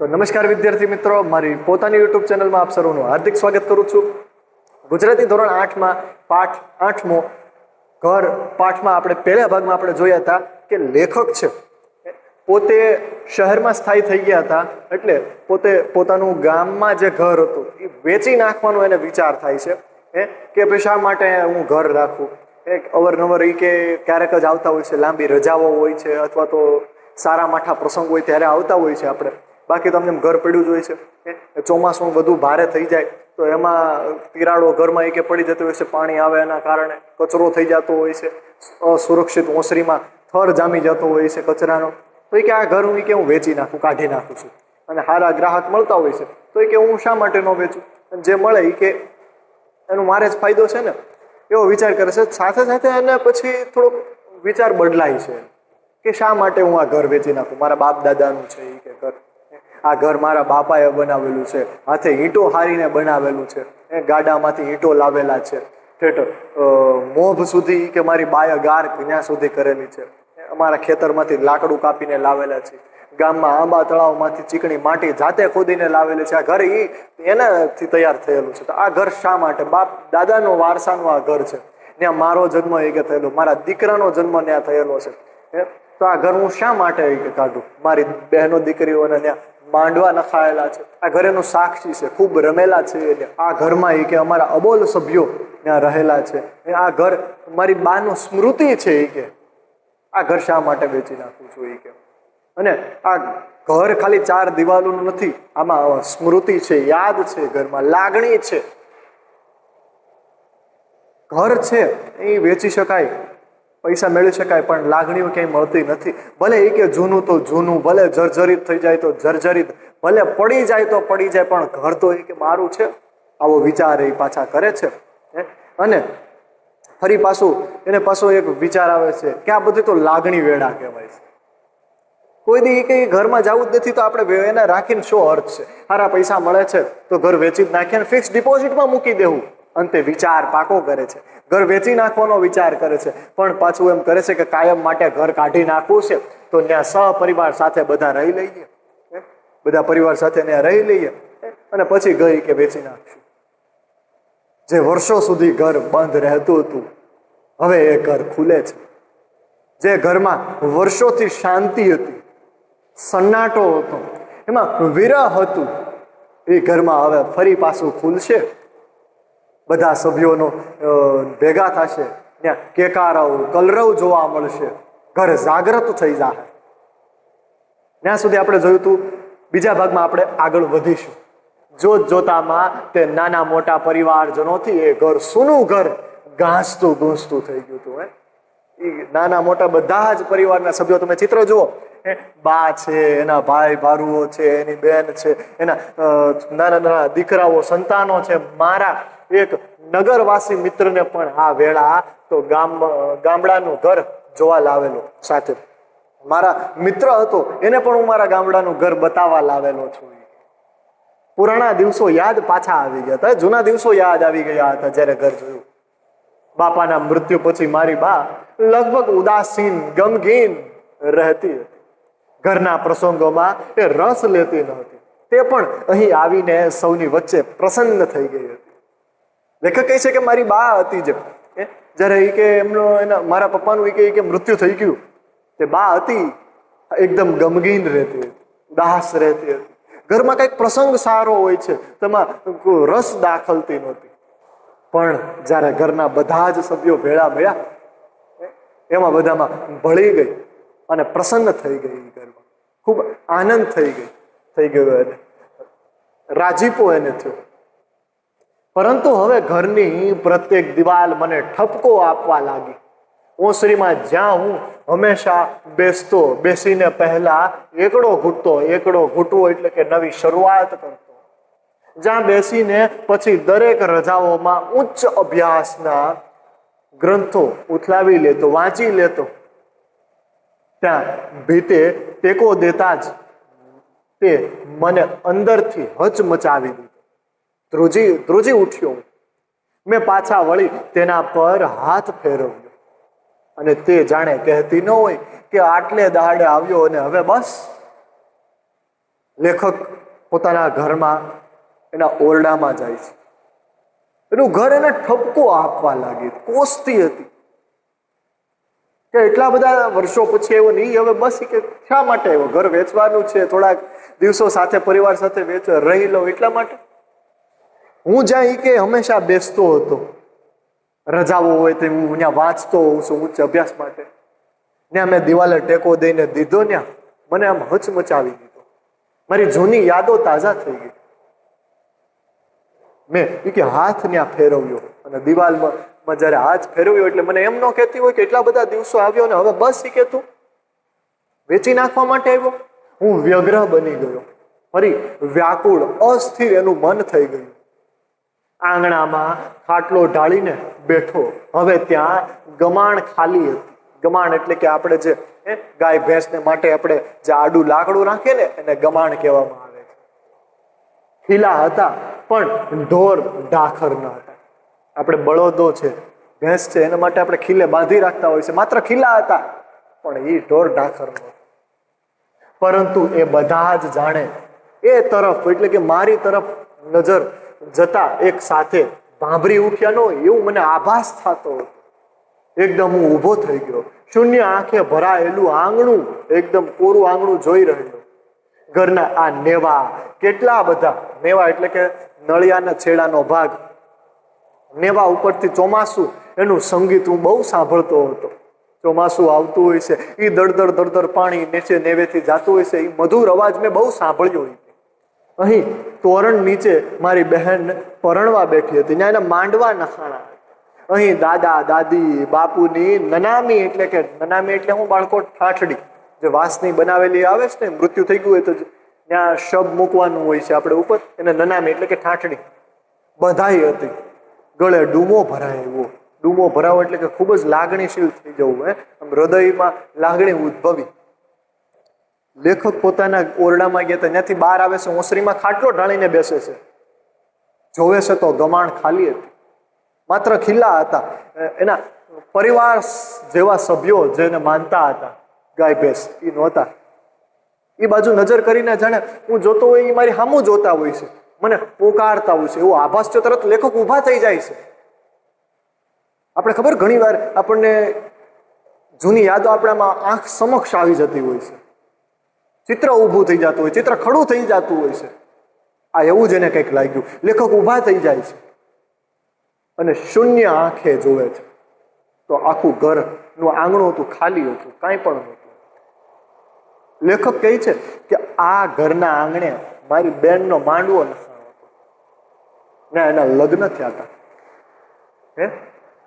તો નમસ્કાર વિદ્યાર્થી મિત્રો, મારી પોતાની યુટ્યુબ ચેનલમાં આપ સર્વનું હાર્દિક સ્વાગત કરું છું. ગુજરાતી ધોરણ આઠમાં, પાઠ આઠમો ઘર પાઠમાં આપણે પહેલા ભાગમાં આપણે જોયા હતા કે લેખક છે. પોતે શહેરમાં સ્થાયી થઈ ગયા હતા, એટલે પોતે પોતાનું ગામમાં જે ઘર હતું, એ વેચી નાખવાનો એને વિચાર થાય છે. હે? કે ભાઈ શા માટે હું ઘર રાખું? એક અવરનવર એ કે ક્યારેક જ આવતા હોય છે, લાંબી રજાઓ હોય છે, અથવા તો સારા માઠા પ્રસંગ હોય ત્યારે આવતા હોય છે આપણે. બાકી તમને ઘર પડ્યું જ હોય છે. કે ચોમાસું બધું ભારે થઈ જાય, તો એમાં તિરાડો ઘરમાં એકે પડી જતી હોય છે, પાણી આવે એના કારણે કચરો થઈ જતો હોય છે, અસુરક્ષિત ઓસરીમાં થર જામી જતો હોય છે કચરાનો. તો એ કે આ ઘર હું કે હું વેચી નાખું, કાઢી નાખું છું. અને સારા ગ્રાહક મળતા હોય છે. તો એ કે હું શા માટે ન વેચું? અને જે મળે એ કે એનો મારે જ ફાયદો છે ને? એવો વિચાર કરે છે. સાથે સાથે એને પછી થોડોક વિચાર બદલાય છે. કે શા માટે હું આ ઘર વેચી નાખું? મારા બાપ દાદાનું છે એ કે ઘર. આ ઘર મારા બાપાએ બનાવેલું છે. હાથે ઈંટો હારીને બનાવેલું છે. એ ગાડામાંથી ઈંટો લાવેલા છે. ઠેઠ મોભ સુધી કે મારી બાય ગાર ત્યાં સુધી કરેલી છે. અમારા ખેતરમાંથી લાકડું કાપીને લાવેલા છે. ગામમાં આંબા તળાવમાંથી ચીકણી માટી જાતે ખોદીને લાવેલી છે. આ ઘર એ એનાથી તૈયાર થયેલું છે. તો આ ઘર શા માટે? બાપ, દાદાનો વારસાનું આ ઘર છે. ત્યાં મારો જન્મ એ કે થયેલો. મારા દીકરાનો જન્મ ત્યાં થયેલો છે? તો આ ઘર હું શા માટે કાઢું? મારી બહેનો દીકરીઓને ત્યાં માંડવા નખાયેલા છે. આ ઘર એનું સાક્ષી છે, ખૂબ રમેલા છે એટલે આ ઘરમાં એ કે અમારા અબોલ સભ્યો ત્યાં રહેલા છે. આ ઘર મારી બાનું સ્મૃતિ છે એ કે, આ ઘર શા માટે વેચી નાખું છું એ કે. અને આ ઘર ખાલી ચાર દિવાલોનું નથી, આમાં સ્મૃતિ છે, યાદ છે ઘરમાં, લાગણી છે. ઘર છે, એ વેચી શકાય. પૈસા મેળવી શકાય, પણ લાગણીઓ ક્યાંય મળતી નથી. ભલે એ કે જૂનું તો જૂનું, ભલે જર્જરિત થઈ જાય તો જર્જરિત, ભલે પડી જાય તો પડી જાય, પણ ઘર તો એ કે મારું છે. આવો વિચાર એ પાછા કરે છે? અને ફરી પાછું, એને પાછો એક વિચાર આવે છે કે આ બધી તો લાગણી વેડા કહેવાય છે. કોઈ દી કે ઘરમાં જવું જ નથી તો આપણે એને રાખીને શું અર્થ છે? સારા પૈસા મળે છે તો ઘર વેચી જ નાખીએ ફિક્સ ડિપોઝિટમાં મૂકી દેવું. અંતે વિચાર પાકો કરે છે. ઘર વેચી નાખવાનો વિચાર કરે છે. પણ પાછું એમ કરે છે કે કાયમ માટે ઘર કાઢી નાખવું છે. તો ત્યાં સહપરિવાર સાથે બધા રહી લઈએ? બધા પરિવાર સાથે ત્યાં રહી લઈએ. અને પછી ગઈ કે વેચી નાખશું. જે વર્ષો સુધી ઘર બંધ રહેતું હતું, હવે એ ઘર ખુલે છે. જે ઘરમાં વર્ષોથી શાંતિ હતી, સન્નાટો હતો, એમાં વિરહ હતું, એ ઘરમાં હવે ફરી પાછું ખુલશે. બધા સભ્યોનો ભેગા થશે. ત્યાં કેકારવ કલરવ જોવા મળશે. ઘર જાગ્રત થઈ જાય ત્યાં સુધી આપણે જોયું હતું બીજા ભાગમાં આપણે આગળ વધીશું. જોત જોતામાં તે નાના મોટા પરિવારજનોથી એ ઘર સૂનું ઘર ગાંસતું ગૂંસતું થઈ ગયું હતું એ નાના મોટા બધા જ પરિવારના સભ્યો, તમે ચિત્ર જુઓ. બા છે, એના ભાઈ ભારુઓ છે, એની બેન છે, એના નાના નાના દીકરાઓ, સંતાનો છે, મારા એક નગરવાસી મિત્રને પણ આ વેળા તો ગામ, ગામડાનું ઘર જોવા લાવેલો સાથે. મારા મિત્ર હતો, એને પણ હું મારા ગામડાનું ઘર બતાવવા લાવેલો છું. પુરાણા દિવસો યાદ પાછા આવી ગયા હતા. જૂના દિવસો યાદ આવી ગયા હતા જ્યારે ઘર જોયું. બાપાના મૃત્યુ પછી મારી બા લગભગ ઉદાસીન, ગમગીન રહેતી હતી. ઘરના પ્રસંગોમાં એ રસ લેતી નહોતી તે પણ અહીં આવીને સૌની વચ્ચે પ્રસન્ન થઈ ગઈ હતી. લેખક કહે છે કે મારી બા હતી જે. એ જ્યારે એ કે એમનો એના મારા પપ્પાનું એ કે મૃત્યુ થઈ ગયું. તે બા હતી. એકદમ ગમગીન રહેતી હતી. ઉદાસ રહેતી હતી. ઘરમાં કંઈક પ્રસંગ સારો હોય છે. તેમાં રસ દાખલતી નહોતી. પણ જ્યારે ઘરના બધા જ સભ્યો ભેળા મળ્યા એમાં બધામાં ભળી ગઈ અને પ્રસન્ન થઈ ગઈ ઘરમાં. ખૂબ આનંદ થઈ ગઈ. થઈ ગયો એને. રાજીપો એને થયો. પરંતુ હવે ઘરની પ્રત્યેક દિવાલ મને ઠપકો આપવા લાગી. ઓસરીમાં જ્યાં હું હંમેશા બેસતો, બેસીને પહેલા એકડો ઘૂંટતો, એકડો ઘૂંટવો એટલે કે નવી શરૂઆત કરતો. જ્યાં બેસીને પછી દરેક રજાઓમાં ઉચ્ચ અભ્યાસના ગ્રંથો ઉથલાવી લેતો, વાંચી લેતો. ત્યાં ભીતે ટેકો દેતા જ તે મને અંદરથી હચમચાવી દીધો. ધ્રુજી ધ્રુજી ઉઠ્યો. મેં પાછા વળી તેના પર હાથ ફેરવ્યો. અને તે જાણે કહેતી ન હોય કે આટલે દહાડે આવ્યો અને હવે બસ. લેખક પોતાના ઘરમાં એના ઓરડામાં જાય છે. એનું ઘર એને ઠપકો આપવા લાગી, કોસતી હતી. કે એટલા બધા વર્ષો પછી એવો નહીં, હવે બસ કે શા માટે એવો ઘર વેચવાનું છે, થોડાક દિવસો સાથે, પરિવાર સાથે વેચ, રહી લઉં એટલા માટે. હું જ્યાં ઈ કે હંમેશા બેસતો હતો. રજાઓ હોય તો હું ત્યાં વાંચતો હોઉં છું ઉચ્ચ અભ્યાસ માટે. ત્યાં મેં દિવાલે ટેકો દઈને દીધો ત્યાં મને આમ હચમચાવી દીધો. મારી જૂની યાદો તાજા થઈ ગઈ. મેં ઈ કે હાથ ત્યાં ફેરવ્યો. અને દિવાલમાં જ્યારે હાથ ફેરવ્યો એટલે મને એમ ન કહેતી હોય કે એટલા બધા દિવસો આવ્યો ને હવે બસ ઈ કે તું વેચી નાખવા માટે આવ્યો. હું વ્યગ્રહ બની ગયો. ફરી વ્યાકુળ, અસ્થિર એનું મન થઈ ગયું. આંગણામાં ખાટલો ઢાળીને બેઠો. હવે ત્યાં ગમાણ ખાલી હતી. ગમાણ એટલે કે આપણે જે ગાય ભેંસને માટે આપણે જે આડું લાકડું રાખીએ ને, એને ગમાણ કહેવામાં આવે છે. ખીલા હતા, પણ ઢોર ઢાખર ન હતા. આપણે બળદો છે, ભેંસ છે, એના માટે આપણે ખીલે બાંધી રાખતા હોય છે. માત્ર ખીલા હતા, પણ એ ઢોર ઢાખર ન પરંતુ એ બધા જ જાણે, એ તરફ, એટલે કે મારી તરફ નજર જતા એક સાથે ભાંભરી ઉઠ્યા ન એવું મને આભાસ થતો એકદમ હું ઊભો થઈ ગયો. શૂન્ય આંખે ભરાયેલું આંગણું એકદમ કોરું આંગણું જોઈ રહ્યો. ઘરના આ નેવા, કેટલા બધા, નેવા એટલે કે નળિયાના છેડાનો ભાગ. નેવા ઉપરથી ચોમાસું, એનું સંગીત હું બહુ સાંભળતો હતો. ચોમાસું આવતું હોય છે એ દળદળ દળદળ પાણી નીચે નેવેથી જાતું હોય છે એ મધુર અવાજ મેં બહુ સાંભળ્યો હોય. અહીં તોરણ નીચે મારી બહેન પરણવા બેઠી હતી. ત્યાં એના માંડવા નખાણા. અહીં દાદા, દાદી, બાપુની નનામી એટલે કે નનામી એટલે હું બાળકો ઠાઠડી. જે વાંસની બનાવેલી આવે છે ને, મૃત્યુ થઈ ગયું હોય તો ત્યાં શબ મૂકવાનું હોય છે આપણે ઉપર. એને નનામી એટલે કે ઠાઠડી. બધાઈ હતી. ગળે ડૂમો ભરાય એવો. ડૂમો ભરાવો એટલે કે ખૂબ જ લાગણીશીલ થઈ જવું, હે. આમ હૃદયમાં લાગણી ઉદ્ભવી. લેખક પોતાના ઓરડામાં ગયા ત્યાંથી બહાર આવે છે, ઓસરીમાં ખાટલો ઢાળીને બેસે છે. જોવે છે તો ગમાણ ખાલી હતી. માત્ર ખીલ્લા હતા. એના પરિવાર જેવા સભ્યો જેને માનતા હતા, ગાય, ભેંસ એ નહોતા. એ બાજુ નજર કરીને જાણે, હું જોતો હોય એ મારી સામું જોતા હોય છે. મને પોકારતા હોય છે. એવો આભાસ છે, તરત લેખક ઊભા થઈ જાય છે. આપણે ખબર ઘણીવાર આપણને જૂની યાદો આપણામાં આંખ સમક્ષ આવી જતી હોય છે. ચિત્ર ઊભું થઈ જતું હોય, ચિત્ર ખડું થઈ જતું હોય છે. આ એવું જ એને કંઈક લાગ્યું. લેખક ઊભા થઈ જાય છે અને શૂન્ય આંખે જોવે છે. તો આખું ઘરનું આંગણું હતું, ખાલી હતું, કાંઈ પણ નહોતું. લેખક કહે છે કે આ ઘરના આંગણે મારી બેનનો માંડવો નખાણો ને એના લગ્ન થયા હતા. હે?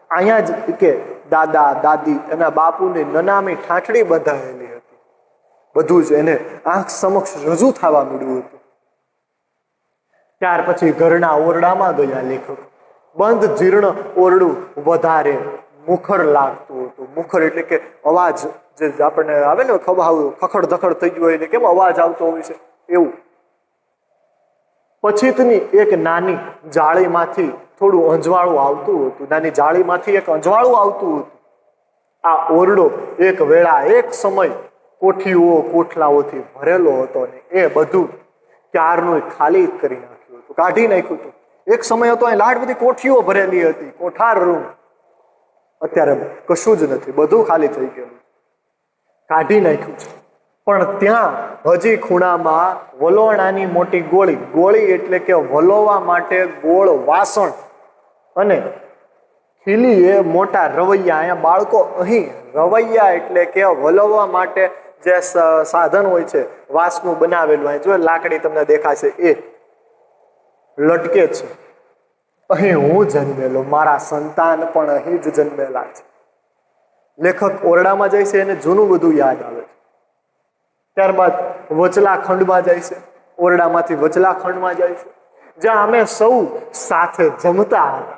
અહીંયા જ કે દાદા, દાદી, એના બાપુની નનામી ઠાંઠડી બંધાયેલી હતી. બધું જ એને આંખ સમક્ષ રજૂ થવા મળ્યું હતું. ત્યાર પછી ઘરના ઓરડામાં ગયા લેખક. બંધ જીર્ણ ઓરડું વધારે મુખર લાગતું હતું. મુખર એટલે કે અવાજ જે આપણને આવે ને ખભાવ, ખખડ ધખડ થઈ ગયું હોય એટલે કેમ અવાજ આવતો હોય છે? એવું. પછીતની એક નાની જાળીમાંથી થોડું અંજવાળું આવતું હતું. નાની જાળીમાંથી એક અંજવાળું આવતું હતું. આ ઓરડો એક વેળા, એક સમય કોઠીઓ, કોઠલાઓથી ભરેલો હતો ને એ બધું ક્યારનું ખાલી કરી નાખ્યું હતું, કાઢી નાખ્યું હતું. એક સમય હતો અહીં લાડ બધી કોઠીઓ ભરેલી હતી, કોઠાર રૂમ. અત્યારે કશું જ નથી, બધું ખાલી થઈ ગયેલું કાઢી નાખ્યું છે. પણ ત્યાં હજી ખૂણામાં વલોણાની મોટી ગોળી ગોળી એટલે કે વલોવા માટે ગોળ વાસણ અને ખીલી એ મોટા રવૈયા, અહીંયા બાળકો અહીં, રવૈયા એટલે કે વલોવા માટે જે સાધન હોય છે, વાંસનું બનાવેલું, અહીં જો લાકડી તમને દેખાશે, એ લટકે છે. અહીં હું જન્મેલો, મારા સંતાન પણ અહીં જ જન્મેલા છે. લેખક ઓરડામાં જાય છે, એને જૂનું બધું યાદ આવે છે. ત્યારબાદ વચલા ખંડમાં જાય છે, ઓરડામાંથી વચલા ખંડમાં જાય છે. જ્યાં અમે સૌ સાથે જમતા હતા.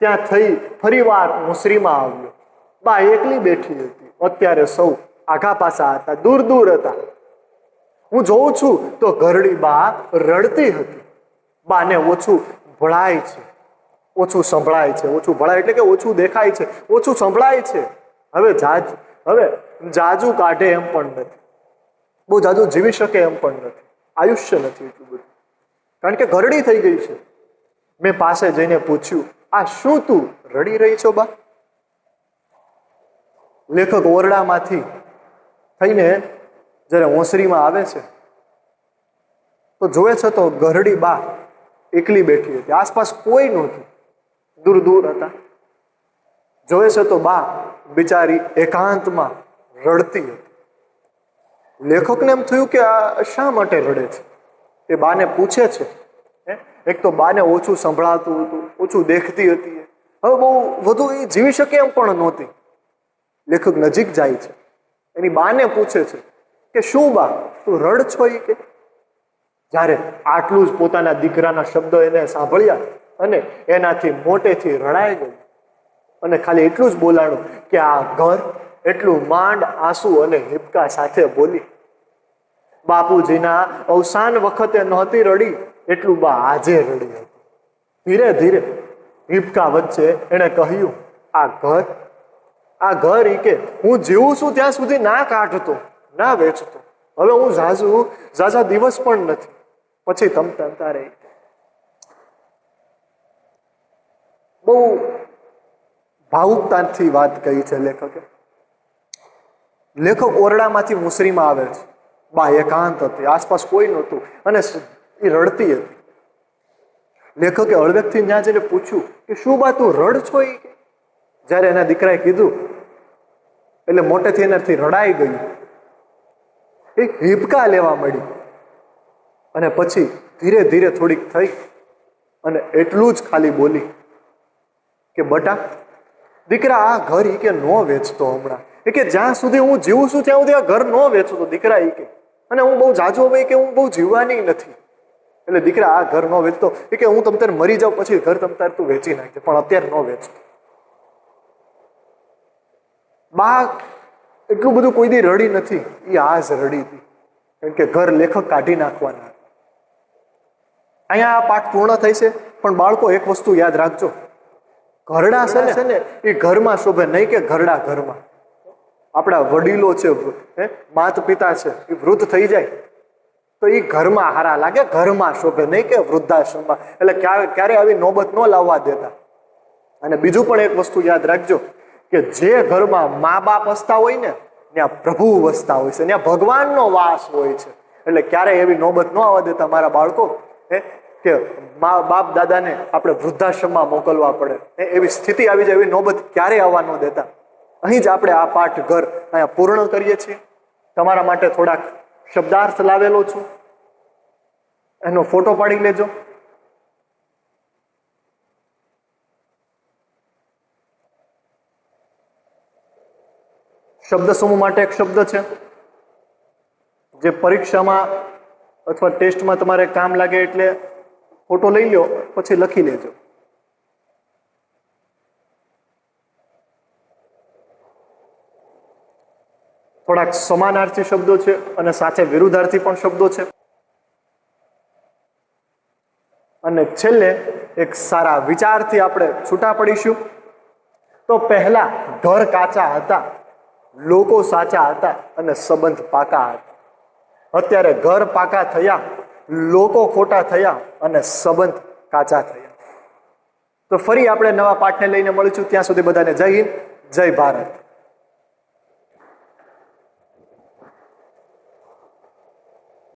ત્યાં થઈ ફરીવાર મુસરીમાં આવ્યો. બા એકલી બેઠી હતી. અત્યારે સૌ આઘા પાસા હતા, દૂર દૂર હતા. હું જોઉં છું તો ઘરડી બા રડતી હતી. બાને ઓછું ભળાય છે. ઓછું સંભળાય છે. ઓછું ભળાય એટલે કે ઓછું દેખાય છે. ઓછું સંભળાય છે. હવે જાજ, હવે જાજુ કાઢે એમ પણ નથી. બહુ જાજુ જીવી શકે એમ પણ નથી. આયુષ્ય નથી એટલું બધું. કારણ કે ઘરડી થઈ ગઈ છે. મેં પાસે જઈને પૂછ્યું, આ શું તું રડી રહી છો બા? લેખક ઓરડામાંથી થઈને જ્યારે ઓસરીમાં આવે છે, તો જોવે છે તો ઘરડી બા એકલી બેઠી હતી. આસપાસ કોઈ નહોતું. દૂર દૂર હતા. જોવે છે તો બા બિચારી એકાંતમાં રડતી હતી. લેખકને એમ થયું કે આ શા માટે રડે છે? એ બાને પૂછે છે? એક તો બાને ઓછું સંભળાતું હતું, ઓછું દેખતી હતી. હવે બહુ વધુ એ જીવી શકે એમ પણ નહોતી. લેખક નજીક જાય છે. એની બાને પૂછે છે કે શું બા, તું રડ છો એ કે? જ્યારે આટલું જ પોતાના દીકરાના શબ્દો એને સાંભળ્યા અને એનાથી મોટેથી રડાઈ ગયું અને ખાલી એટલું જ બોલાણું કે આ ઘર એટલું માંડ, આંસુ અને હિપકા સાથે બોલી. બાપુજીના અવસાન વખતે નહોતી રડી, એટલું બા આજે રડી ધીરે ધીરે હિપકા વચ્ચે એણે કહ્યું, આ ઘર આ ઘર ઈ કે હું જીવું છું ત્યાં સુધી ના કાઢતો, ના વેચતો. હવે હું ઝાઝુ, ઝાઝા દિવસ પણ નથી. પછી તમ તમતા રહી બહુ ભાવુકતાથી વાત કહી છે લેખકે. લેખક ઓરડામાંથી મુસરીમાં આવે છે. બા, એકાંત હતી, આસપાસ કોઈ નહોતું અને એ રડતી હતી. લેખકે હળવેકથી ત્યાં જઈને પૂછ્યું કે શું બા, તું રડ છો એ જ્યારે એના દીકરાએ કીધું એટલે મોટેથી એનાથી રડાઈ ગયું એક હિપકા લેવા મળી અને પછી ધીરે ધીરે થોડીક થઈ અને એટલું જ ખાલી બોલી કે, બટા, દીકરા, આ ઘર ઈ કે ન વેચતો હમણાં. એ કે જ્યાં સુધી હું જીવું છું ત્યાં સુધી આ ઘર નો વેચતો દીકરા ઈ કે. અને હું બહુ જાજો ભાઈ કે હું બહુ જીવવાની નથી. એટલે દીકરા, આ ઘર ન વેચતો. એ કે હું તમ તારે મરી જાઉં, પછી ઘર તમ તારે તું વેચી નાખજે, પણ અત્યારે ન વેચતો. બા એટલું બધું કોઈ દી રડી નથી. એ આજ રડી હતી. કારણ કે ઘર લેખક કાઢી નાખવાના. અહીંયા આ પાઠ પૂર્ણ થઈ છે પણ બાળકો એક વસ્તુ યાદ રાખજો. ઘરડા છે ને એ ઘરમાં શોભે નહીં કે ઘરડા ઘરમાં. આપણા વડીલો છે હે માત પિતા છે એ વૃદ્ધ થઈ જાય. તો એ ઘરમાં હારા લાગે ઘરમાં શોભે નહીં કે વૃદ્ધાશ્રમમાં. એટલે ક્યારે ક્યારે આવી નોબત ન લાવવા દેતા. અને બીજું પણ એક વસ્તુ યાદ રાખજો. કે જે ઘરમાં મા બાપ વસતા હોય ને, ત્યાં પ્રભુ વસતા હોય છે, ત્યાં ભગવાનનો વાસ હોય છે. એટલે ક્યારેય એવી નોબત ન આવવા દેતા મારા બાળકો, હે, કે મા બાપ દાદાને આપણે વૃદ્ધાશ્રમમાં મોકલવા પડે. એ એવી સ્થિતિ આવી જાય, એવી નોબત ક્યારેય આવવા ન દેતા. અહીં જ આપણે આ પાઠ ઘર અહીંયા પૂર્ણ કરીએ છીએ. તમારા માટે થોડાક શબ્દાર્થ લાવેલો છું. એનો ફોટો પાડી લેજો. શબ્દ સમૂહ માટે એક શબ્દ છે, જે પરીક્ષામાં અથવા ટેસ્ટમાં તમારે કામ લાગે એટલે ફોટો લઈ લો પછી લખી લેજો. થોડાક સમાનાર્થી શબ્દો છે અને સાથે વિરુદ્ધાર્થી પણ શબ્દો છે. અને છેલ્લે એક સારા વિચારથી આપણે છૂટા પડીશું. તો પહેલા ઘર કાચા હતા. લોકો સાચા હતા અને સંબંધ પાકા હતા. અત્યારે ઘર પાકા થયા, લોકો ખોટા થયા અને સંબંધ કાચા થયા. તો ફરી આપણે નવા પાઠને લઈને મળીશું. ત્યાં સુધી બધાને જય હિન્દ, જય ભારત.